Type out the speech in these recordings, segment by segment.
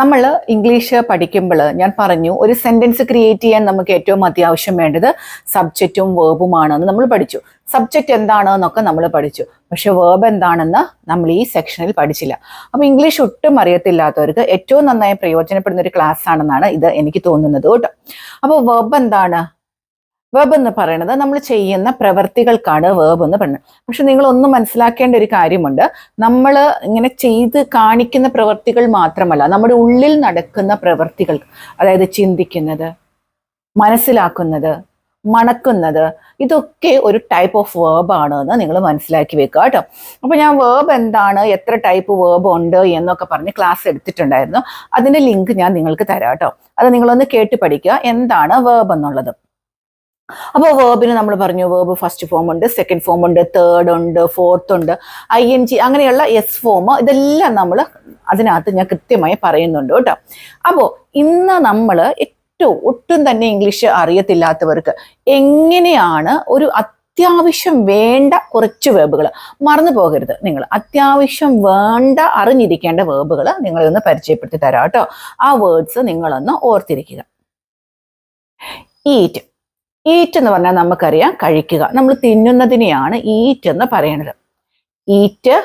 നമ്മൾ ഇംഗ്ലീഷ് പഠിക്കുമ്പോൾ ഞാൻ പറഞ്ഞു ഒരു സെന്റൻസ് ക്രിയേറ്റ് ചെയ്യാൻ നമുക്ക് ഏറ്റവും അത്യാവശ്യം വേണ്ടത് സബ്ജക്റ്റും വേർബുമാണെന്ന് നമ്മൾ പഠിച്ചു. സബ്ജക്റ്റ് എന്താണെന്നൊക്കെ നമ്മൾ പഠിച്ചു. പക്ഷെ വേർബ് എന്താണെന്ന് നമ്മൾ ഈ സെക്ഷനിൽ പഠിച്ചില്ല. അപ്പോൾ ഇംഗ്ലീഷ് ഒട്ടും അറിയത്തില്ലാത്തവർക്ക് ഏറ്റവും നന്നായി പ്രയോജനപ്പെടുന്ന ഒരു ക്ലാസ് ആണെന്നാണ് ഇത് എനിക്ക് തോന്നുന്നത് കേട്ടോ. അപ്പോൾ വേർബ് എന്താണ്? വേർബ് എന്ന് പറയുന്നത് നമ്മൾ ചെയ്യുന്ന പ്രവർത്തികൾക്കാണ് വേബ് എന്ന് പറയുന്നത്. പക്ഷെ നിങ്ങൾ ഒന്ന് മനസ്സിലാക്കേണ്ട ഒരു കാര്യമുണ്ട്. നമ്മൾ ഇങ്ങനെ ചെയ്ത് കാണിക്കുന്ന പ്രവർത്തികൾ മാത്രമല്ല നമ്മുടെ ഉള്ളിൽ നടക്കുന്ന പ്രവർത്തികൾ അതായത് ചിന്തിക്കുന്നത് മനസ്സിലാക്കുന്നത് മണക്കുന്നത് ഇതൊക്കെ ഒരു ടൈപ്പ് ഓഫ് വേബ് ആണ് എന്ന് നിങ്ങൾ മനസ്സിലാക്കി വെക്കുക കേട്ടോ. അപ്പോൾ ഞാൻ വേർബ് എന്താണ് എത്ര ടൈപ്പ് വേർബ് ഉണ്ട് എന്നൊക്കെ പറഞ്ഞ് ക്ലാസ് എടുത്തിട്ടുണ്ടായിരുന്നു. അതിന്റെ ലിങ്ക് ഞാൻ നിങ്ങൾക്ക് തരാം കേട്ടോ. അത് നിങ്ങളൊന്ന് കേട്ട് പഠിക്കുക എന്താണ് വേർബ് എന്നുള്ളത്. അപ്പോൾ വേർബിന് നമ്മൾ പറഞ്ഞു വേർബ് ഫസ്റ്റ് ഫോം ഉണ്ട് സെക്കൻഡ് ഫോം ഉണ്ട് തേർഡ് ഉണ്ട് ഫോർത്ത് ഉണ്ട് ഐ എൻ ജി അങ്ങനെയുള്ള എസ് ഫോം ഇതെല്ലാം നമ്മൾ അതിനകത്ത് ഞാൻ കൃത്യമായി പറയുന്നുണ്ട് കേട്ടോ. അപ്പോൾ ഇന്ന് നമ്മൾ ഏറ്റവും ഒട്ടും തന്നെ ഇംഗ്ലീഷ് അറിയത്തില്ലാത്തവർക്ക് എങ്ങനെയാണ് ഒരു അത്യാവശ്യം വേണ്ട കുറച്ച് വേബുകൾ മറന്നു പോകരുത് നിങ്ങൾ അത്യാവശ്യം വേണ്ട അറിഞ്ഞിരിക്കേണ്ട വേബുകൾ നിങ്ങളൊന്ന് പരിചയപ്പെടുത്തി തരാം കേട്ടോ. ആ വേർഡ്സ് നിങ്ങളൊന്ന് ഓർത്തിരിക്കുക. ഈറ്റ് ഈറ്റ് എന്ന് പറഞ്ഞാൽ നമുക്കറിയാം കഴിക്കുക. നമ്മൾ തിന്നുന്നതിനെയാണ് ഈറ്റ് എന്ന് പറയുന്നത് ഈറ്റ്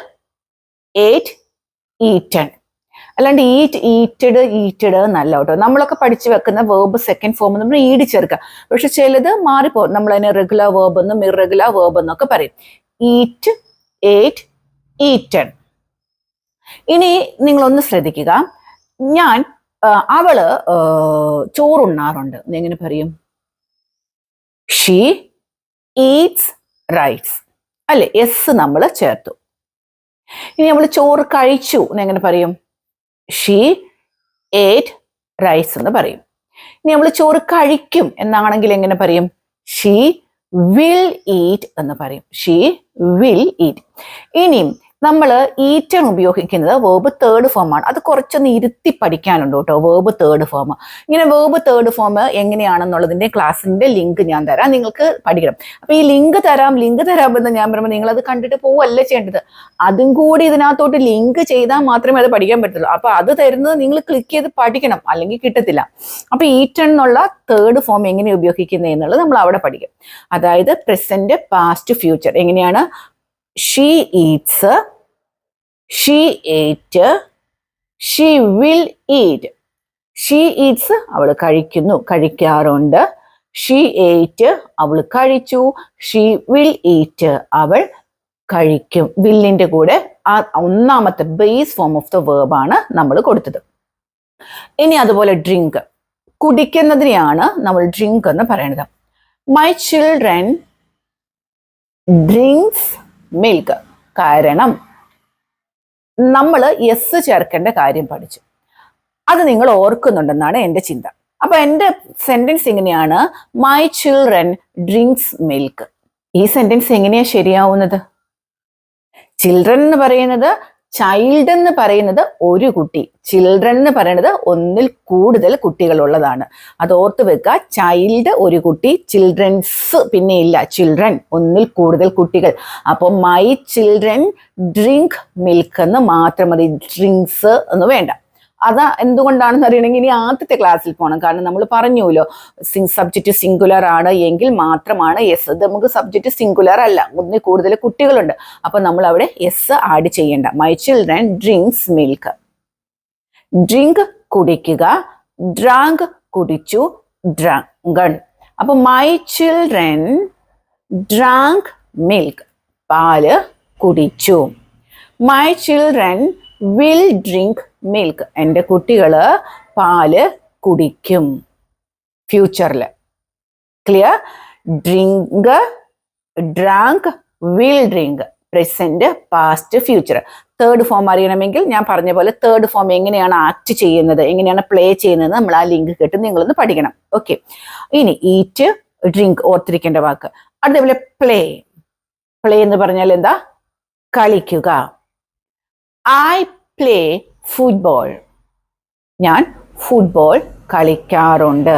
ഏറ്റ് ഈറ്റൺ അല്ലാണ്ട് ഈറ്റ് ഈറ്റഡ് ഈറ്റഡ് എന്നല്ല കേട്ടോ. നമ്മളൊക്കെ പഠിച്ചു വെക്കുന്ന വേർബ് സെക്കൻഡ് ഫോം നമ്മൾ ഈട് ചേർക്കുക. പക്ഷെ ചിലത് മാറിപ്പോകും. നമ്മൾ അതിനെ റെഗുലർ വേർബ് എന്നും ഇറഗുലർ വേർബ് എന്നൊക്കെ പറയും. ഈറ്റ് ഏറ്റ് ഈറ്റൺ ഇനി നിങ്ങളൊന്ന് ശ്രദ്ധിക്കുക. ഞാൻ അവൾ ചോറുണ്ണാറുണ്ട്. എങ്ങനെ പറയും? ഷീ ഈറ്റ്സ് റൈറ്റ്സ് അല്ലെ? എസ് നമ്മൾ ചേർത്തു. ഇനി നമ്മൾ ചോറ് കഴിച്ചു എന്ന് എങ്ങനെ പറയും? ഷീ ഏറ്റ് റൈസ് എന്ന് പറയും. ഇനി നമ്മൾ ചോറ് കഴിക്കും എന്നാണെങ്കിൽ എങ്ങനെ പറയും? ഷീ വിൽ ഈറ്റ് എന്ന് പറയും. ഷീ വിൽ ഈറ്റ് ഇനിയും നമ്മൾ ഈറ്റൺ ഉപയോഗിക്കുന്നത് വേർബ് തേർഡ് ഫോമാണ് അത് കുറച്ചൊന്ന് ഇരുത്തി പഠിക്കാനുണ്ട് കേട്ടോ വേർബ് തേർഡ് ഫോം ഇങ്ങനെ വേർബ് തേർഡ് ഫോം എങ്ങനെയാണെന്നുള്ളതിന്റെ ക്ലാസ്സിന്റെ ലിങ്ക് ഞാൻ തരാം നിങ്ങൾക്ക് പഠിക്കണം. അപ്പം ഈ ലിങ്ക് തരാം ലിങ്ക് തരാമെന്ന് ഞാൻ പറയുമ്പോൾ നിങ്ങളത് കണ്ടിട്ട് പോവല്ല ചെയ്യേണ്ടത്. അതും കൂടി ഇതിനകത്തോട്ട് ലിങ്ക് ചെയ്താൽ മാത്രമേ അത് പഠിക്കാൻ പറ്റുള്ളൂ അപ്പോൾ അത് തരുന്നത് നിങ്ങൾ ക്ലിക്ക് ചെയ്ത് പഠിക്കണം അല്ലെങ്കിൽ കിട്ടത്തില്ല. അപ്പോൾ ഈറ്റൺ എന്നുള്ള തേർഡ് ഫോം എങ്ങനെ ഉപയോഗിക്കുന്നത് എന്നുള്ളത് നമ്മൾ അവിടെ പഠിക്കും. അതായത് പ്രസന്റ് പാസ്റ്റ് ഫ്യൂച്ചർ എങ്ങനെയാണ്? She eats she ate she will eat she eats അവൾ കഴിക്കുന്നു കഴിക്കാറുണ്ട്. ഷീ ഏറ്റ് അവൾ കഴിച്ചു. ഷീ വിൽ ഈറ്റ് അവൾ കഴിക്കും. വില്ലിന്റെ കൂടെ ആ ഒന്നാമത്തെ ബേസ് ഫോം ഓഫ് ദ വേർബാണ് നമ്മൾ കൊടുത്തത്. ഇനി അതുപോലെ ഡ്രിങ്ക് കുടിക്കുന്നതിനെയാണ് നമ്മൾ ഡ്രിങ്ക് എന്ന് പറയുന്നത്. മൈ ചിൽഡ്രൻ ഡ്രിങ്ക്സ് മിൽക്ക് കാരണം നമ്മൾ എസ് ചേർക്കേണ്ട കാര്യം പഠിച്ചു. അത് നിങ്ങൾ ഓർക്കുന്നുണ്ടെന്നാണ് എന്റെ ചിന്ത. അപ്പൊ എന്റെ സെന്റൻസ് ഇങ്ങനെയാണ് മൈ ചിൽഡ്രൻ ഡ്രിങ്ക്സ് മിൽക്ക് ഈ സെന്റൻസ് എങ്ങനെയാ ശരിയാവുന്നത്? ചിൽഡ്രൻ എന്ന് പറയുന്നത് ചൈൽഡ് എന്ന് പറയുന്നത് ഒരു കുട്ടി. ചിൽഡ്രൻ എന്ന് പറയുന്നത് ഒന്നിൽ കൂടുതൽ കുട്ടികളുള്ളതാണ്. അത് ഓർത്ത് വെക്കുക ചൈൽഡ് ഒരു കുട്ടി ചിൽഡ്രൻസ് പിന്നെ ഇല്ല. ചിൽഡ്രൻ ഒന്നിൽ കൂടുതൽ കുട്ടികൾ. അപ്പോൾ മൈ ചിൽഡ്രൻ ഡ്രിങ്ക് മിൽക്ക് എന്ന് മാത്രം മതി. ഡ്രിങ്ക്സ് എന്ന് വേണ്ട. അത് എന്തുകൊണ്ടാണെന്ന് അറിയണമെങ്കിൽ ഇനി ആദ്യത്തെ ക്ലാസ്സിൽ പോകണം കാരണം നമ്മൾ പറഞ്ഞുല്ലോ സബ്ജക്റ്റ് സിംഗുലർ ആണ് എങ്കിൽ മാത്രമാണ് എസ് നമുക്ക് സബ്ജക്റ്റ് സിംഗുലർ അല്ല. ഒന്നിൽ കൂടുതൽ കുട്ടികളുണ്ട്. അപ്പൊ നമ്മൾ അവിടെ എസ് ആഡ് ചെയ്യേണ്ട. My children drinks milk drink കുടിക്കുക. ഡ്രാങ്ക് കുടിച്ചു. ഡ്രങ്കൺ അപ്പൊ മൈ ചിൽഡ്രൻ ഡ്രാങ്ക് മിൽക്ക് പാൽ കുടിച്ചു. My children will drink milk എന്റെ കുട്ടികൾ പാൽ കുടിക്കും. ഫ്യൂച്ചറിൽ clear drink drank will drink present past future third form അറിയണമെങ്കിൽ ഞാൻ പറഞ്ഞ പോലെ തേർഡ് ഫോം എങ്ങനെയാണ് ആക്ട് ചെയ്യുന്നത് എങ്ങനെയാണ് പ്ലേ ചെയ്യുന്നത് നമ്മൾ ആ ലിങ്ക് കേട്ട് നിങ്ങളൊന്ന് പഠിക്കണം. ഓക്കെ ഇനി ഈറ്റ് ഡ്രിങ്ക് ഓർത്തിരിക്കേണ്ട വാക്ക്. അതേപോലെ പ്ലേ പ്ലേ എന്ന് പറഞ്ഞാൽ എന്താ? കളിക്കുക. ഐ പ്ലേ ഫുട്ബോൾ ഞാൻ ഫുട്ബോൾ കളിക്കാറുണ്ട്.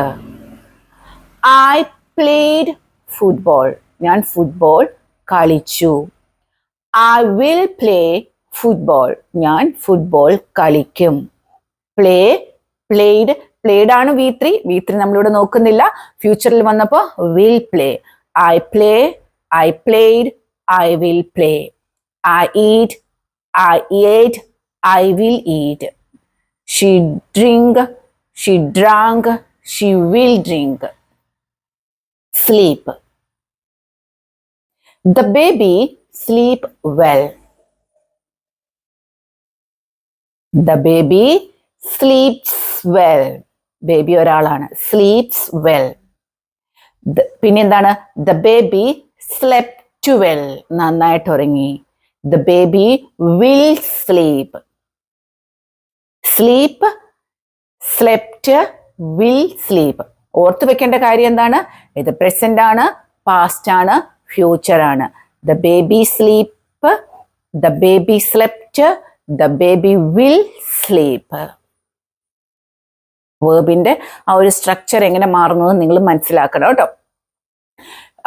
ഐ പ്ലേഡ് ഫുട്ബോൾ ഞാൻ ഫുട്ബോൾ കളിച്ചു. ഐ വിൽ പ്ലേ ഫുട്ബോൾ ഞാൻ ഫുട്ബോൾ കളിക്കും. പ്ലേ പ്ലേഡ് പ്ലേഡ് ആണ് വി ത്രീ വി ത്രീ നമ്മളിവിടെ നോക്കുന്നില്ല. ഫ്യൂച്ചറിൽ വന്നപ്പോൾ will play I play I played I will play I eat I ate I will eat she drink she drank she will drink sleep the baby sleep well the baby sleeps well baby ഒരാളാണ്. Sleeps well പിന്നെ എന്താണ് the baby slept well നന്നായിട്ട് ഉറങ്ങി. The baby will sleep sleep slept will sleep ഓർത്തു വെക്കേണ്ട കാര്യം എന്താണ്? ഇത് പ്രസന്റ് ആണ് പാസ്റ്റ് ആണ് ഫ്യൂച്ചർ ആണ്. The baby sleep the baby slept the baby will sleep വേർബിന്റെ ആ ഒരു സ്ട്രക്ചർ എങ്ങനെ മാറുന്നു നിങ്ങൾ മനസ്സിലാക്കണം കേട്ടോ.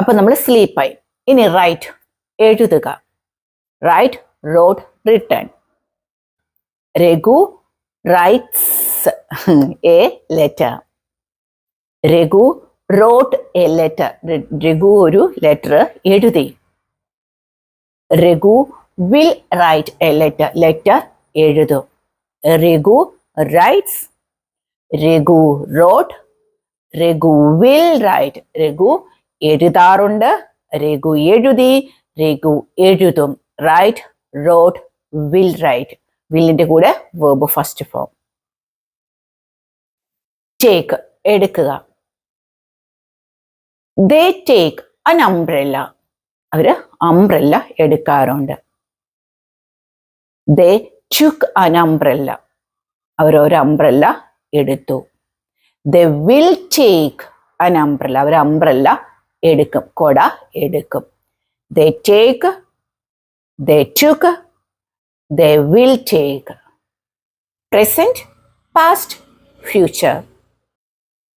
അപ്പൊ നമ്മൾ സ്ലീപ്പായി ഇനി റൈറ്റ് എഴുതുക. Write wrote written Raghu writes a letter Raghu wrote a letter Raghu ഒരു ലെറ്റർ എഴുതി. Raghu will write a letter letter എഴുതും. Raghu writes Raghu wrote Raghu will write Raghu എഴുതാറുണ്ട്. രഘു എഴുതി. രഘു എഴുതും. റൈറ്റ് റോട്ട് വിൽ റൈറ്റ് വില്ലിന്റെ കൂടെ verb first form take എടുക്കുക. They take an umbrella അവർ അംബ്രല്ല എടുക്കാറുണ്ട്. ദേ ചുക്ക് അൻ അംബ്രല്ല അവർ ഒരു അംബ്രല്ല എടുത്തു. They will take an umbrella our umbrella എടുക്കും കൊട എടുക്കും. They take they took they will take present past future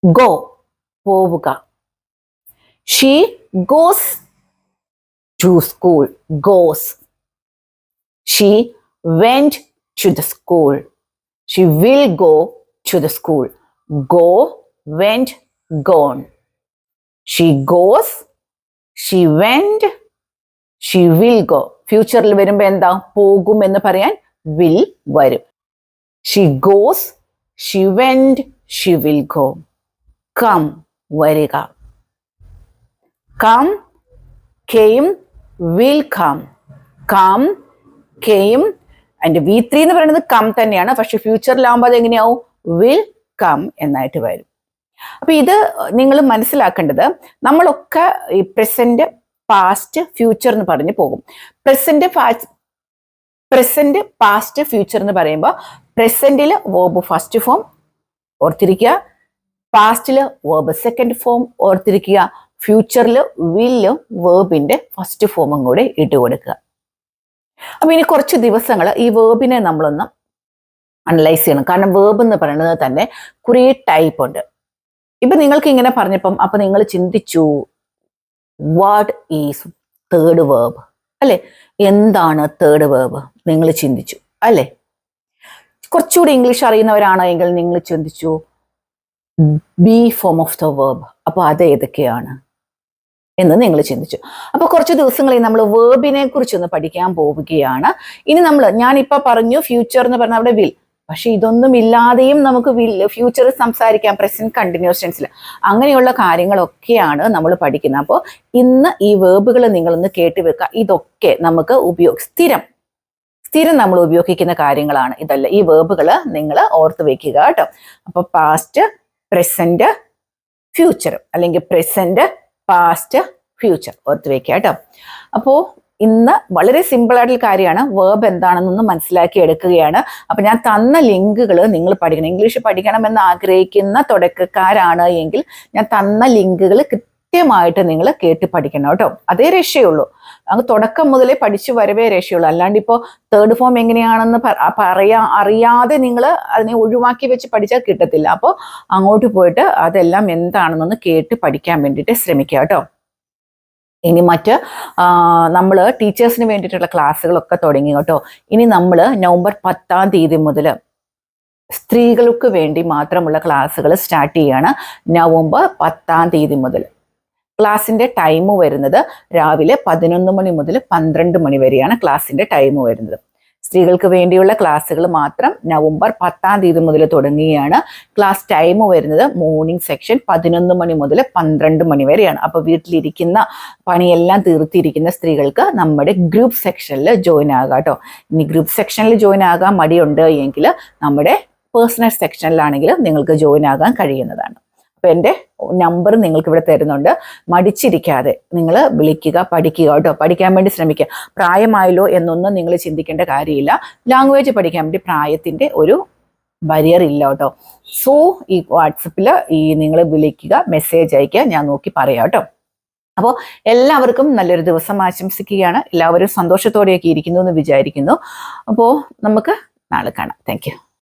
go പോവുക. She goes to school goes she went to the school she will go to the school go went gone she goes she went she will go ഫ്യൂച്ചറിൽ വരുമ്പോൾ എന്താ? പോകും എന്ന് പറയാൻ will വരും. She goes she went she will go come വരിക. Come came will come come came അതിന്റെ V three എന്ന് പറയുന്നത് കം തന്നെയാണ്. പക്ഷെ ഫ്യൂച്ചറിലാവുമ്പോൾ അത് എങ്ങനെയാവും? വിൽ കം എന്നായിട്ട് വരും. അപ്പൊ ഇത് നിങ്ങൾ മനസ്സിലാക്കേണ്ടത് നമ്മളൊക്കെ ഈ പ്രസന്റ് പാസ്റ്റ് ഫ്യൂച്ചർ എന്ന് പറഞ്ഞ് പോകും. പ്രസന്റ് പ്രസന്റ് പാസ്റ്റ് ഫ്യൂച്ചർ എന്ന് പറയുമ്പോൾ പ്രസന്റിൽ വേർബ് ഫസ്റ്റ് ഫോം ഓർത്തിരിക്കുക. പാസ്റ്റിൽ വേർബ് സെക്കൻഡ് ഫോം ഓർത്തിരിക്കുക. ഫ്യൂച്ചറിൽ വില്ല് വേർബിന്റെ ഫസ്റ്റ് ഫോമും കൂടെ ഇട്ട് കൊടുക്കുക. അപ്പൊ ഇനി കുറച്ച് ദിവസങ്ങൾ ഈ വേർബിനെ നമ്മളൊന്ന് അനലൈസ് ചെയ്യണം. കാരണം വേർബ് എന്ന് പറയുന്നത് തന്നെ കുറേ ടൈപ്പ് ഉണ്ട്. ഇപ്പൊ നിങ്ങൾക്ക് ഇങ്ങനെ പറഞ്ഞപ്പം അപ്പൊ നിങ്ങൾ ചിന്തിച്ചു വാട്ട് ഈസ് തേർഡ് വേർബ് അല്ലെ? എന്താണ് തേർഡ് വേർബ് നിങ്ങൾ ചിന്തിച്ചു. അല്ലെ? കുറച്ചുകൂടി ഇംഗ്ലീഷ് അറിയുന്നവരാണോ എങ്കിൽ നിങ്ങൾ ചിന്തിച്ചു. Be form of the verb അപ്പൊ അത് ഏതൊക്കെയാണ്? എന്ന് നിങ്ങൾ ചിന്തിച്ചു. അപ്പൊ കുറച്ച് ദിവസങ്ങളിൽ നമ്മൾ വേർബിനെ കുറിച്ചൊന്ന് പഠിക്കാൻ പോവുകയാണ്. ഇനി നമ്മൾ ഞാനിപ്പോ പറഞ്ഞു ഫ്യൂച്ചർ എന്ന് പറഞ്ഞ അവിടെ വിൽ പക്ഷെ ഇതൊന്നും ഇല്ലാതെയും നമുക്ക് ഫ്യൂച്ചർ സംസാരിക്കാം പ്രസന്റ് കണ്ടിന്യൂസ് ടെൻസിൽ അങ്ങനെയുള്ള കാര്യങ്ങളൊക്കെയാണ് നമ്മൾ പഠിക്കുന്നത്. അപ്പോൾ ഇന്ന് ഈ വേർബുകൾ നിങ്ങളൊന്ന് കേട്ട് വെക്കുക. ഇതൊക്കെ നമുക്ക് ഉപയോഗ സ്ഥിരം സ്ഥിരം നമ്മൾ ഉപയോഗിക്കുന്ന കാര്യങ്ങളാണ്. ഇതല്ല ഈ വേർബുകൾ നിങ്ങൾ ഓർത്ത് വെക്കുക കേട്ടോ. അപ്പൊ പാസ്റ്റ് പ്രസന്റ് ഫ്യൂച്ചർ അല്ലെങ്കിൽ പ്രസന്റ് പാസ്റ്റ് ഫ്യൂച്ചർ ഓർത്ത് വെക്കുക കേട്ടോ. അപ്പോൾ ഇന്ന് വളരെ സിമ്പിൾ ആയിട്ടുള്ള കാര്യമാണ്. വേർബ് എന്താണെന്നൊന്ന് മനസ്സിലാക്കി എടുക്കുകയാണ്. അപ്പൊ ഞാൻ തന്ന ലിങ്കുകൾ നിങ്ങൾ പഠിക്കണം. ഇംഗ്ലീഷ് പഠിക്കണമെന്ന് ആഗ്രഹിക്കുന്ന തുടക്കക്കാരാണ് എങ്കിൽ ഞാൻ തന്ന ലിങ്കുകൾ കൃത്യമായിട്ട് നിങ്ങൾ കേട്ട് പഠിക്കണം കേട്ടോ. അതേ രക്ഷയുള്ളൂ. അങ്ങ് തുടക്കം മുതലേ പഠിച്ചു വരവേ രക്ഷയുള്ളൂ. അല്ലാണ്ട് ഇപ്പോൾ തേർഡ് ഫോം എങ്ങനെയാണെന്ന് പറയാ അറിയാതെ നിങ്ങൾ അതിനെ ഒഴിവാക്കി വെച്ച് പഠിച്ചാൽ കിട്ടത്തില്ല. അപ്പോൾ അങ്ങോട്ട് പോയിട്ട് അതെല്ലാം എന്താണെന്നൊന്ന് കേട്ട് പഠിക്കാൻ വേണ്ടിയിട്ട് ശ്രമിക്കുക കേട്ടോ. ഇനി മറ്റ് നമ്മൾ ടീച്ചേഴ്സിന് വേണ്ടിയിട്ടുള്ള ക്ലാസ്സുകളൊക്കെ തുടങ്ങി കേട്ടോ. ഇനി നമ്മൾ നവംബർ പത്താം തീയതി മുതൽ സ്ത്രീകൾക്ക് വേണ്ടി മാത്രമുള്ള ക്ലാസ്സുകൾ സ്റ്റാർട്ട് ചെയ്യാണ് നവംബർ പത്താം തീയതി മുതൽ. ക്ലാസ്സിന്റെ ടൈം വരുന്നത് രാവിലെ പതിനൊന്ന് മണി മുതൽ പന്ത്രണ്ട് മണി വരെയാണ് ക്ലാസ്സിന്റെ ടൈം വരുന്നത്. സ്ത്രീകൾക്ക് വേണ്ടിയുള്ള ക്ലാസ്സുകൾ മാത്രം നവംബർ പത്താം തീയതി മുതൽ തുടങ്ങുകയാണ്. ക്ലാസ് ടൈം വരുന്നത് മോർണിംഗ് സെക്ഷൻ പതിനൊന്ന് മണി മുതൽ പന്ത്രണ്ട് മണി വരെയാണ്. അപ്പോൾ വീട്ടിലിരിക്കുന്ന പണിയെല്ലാം തീർത്തിരിക്കുന്ന സ്ത്രീകൾക്ക് നമ്മുടെ ഗ്രൂപ്പ് സെക്ഷനിൽ ജോയിൻ ആകാം കേട്ടോ. ഇനി ഗ്രൂപ്പ് സെക്ഷനിൽ ജോയിൻ ആകാൻ മടിയുണ്ട് എങ്കിൽ നമ്മുടെ പേഴ്സണൽ സെക്ഷനിലാണെങ്കിലും നിങ്ങൾക്ക് ജോയിൻ ആകാൻ കഴിയുന്നതാണ്. എന്റെ നമ്പർ നിങ്ങൾക്ക് ഇവിടെ തരുന്നുണ്ട്. മടിച്ചിരിക്കാതെ നിങ്ങൾ വിളിക്കുക പഠിക്കുക കേട്ടോ. പഠിക്കാൻ വേണ്ടി ശ്രമിക്കുക. പ്രായമായല്ലോ എന്നൊന്നും നിങ്ങൾ ചിന്തിക്കേണ്ട കാര്യമില്ല. ലാംഗ്വേജ് പഠിക്കാൻ വേണ്ടി പ്രായത്തിന്റെ ഒരു ബരിയർ ഇല്ല കേട്ടോ. സോ ഈ വാട്സപ്പിൽ ഈ നിങ്ങൾ വിളിക്കുക മെസ്സേജ് അയക്കുക ഞാൻ നോക്കി പറയാം കേട്ടോ. അപ്പോൾ എല്ലാവർക്കും നല്ലൊരു ദിവസം ആശംസിക്കുകയാണ്. എല്ലാവരും സന്തോഷത്തോടെയൊക്കെ ഇരിക്കുന്നു എന്ന് വിചാരിക്കുന്നു. അപ്പോൾ നമുക്ക് നാളെ കാണാം. താങ്ക്